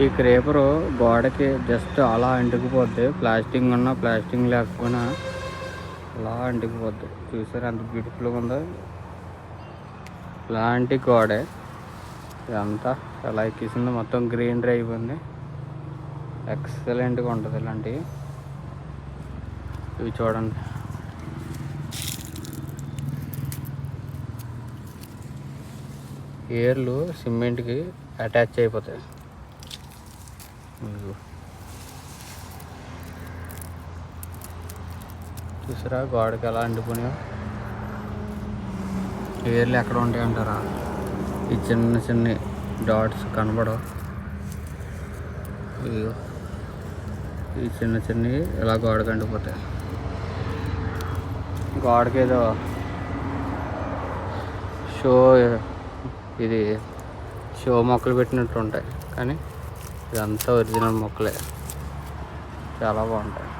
ఈ క్రేపరు గోడకి జస్ట్ అలా అంటుకుపోద్ది. ప్లాస్టింగ్ ఉన్నా ప్లాస్టింగ్ లేకపోయినా అలా అంటుకుపోద్ది. చూసారు ఎంత బ్యూటిఫుల్గా ఉందో? ఇలాంటి గోడే. ఇదంతా ఎలా ఎక్కిసింది మొత్తం గ్రీనరీ అయిపోయింది. ఎక్సలెంట్గా ఉంటుంది ఇలాంటివి ఇవి చూడండి. ఏర్లు సిమెంట్కి అటాచ్ అయిపోతాయి. చూసారా? గోడకి ఎలా అంటుకునే ఏర్లు ఎక్కడ ఉంటాయి అంటారా ఈ చిన్న చిన్న డాట్స్ కనబడవు. ఇదిగో. ఈ చిన్న చిన్నవి ఇలా గోడకి అంటిపోతాయి గోడకి ఏదో షో ఇది షో మొక్కలు పెట్టినట్టు ఉంటాయి. కానీ ఇదంతా ఒరిజినల్ మొక్కలే. చాలా బాగుంటాయి.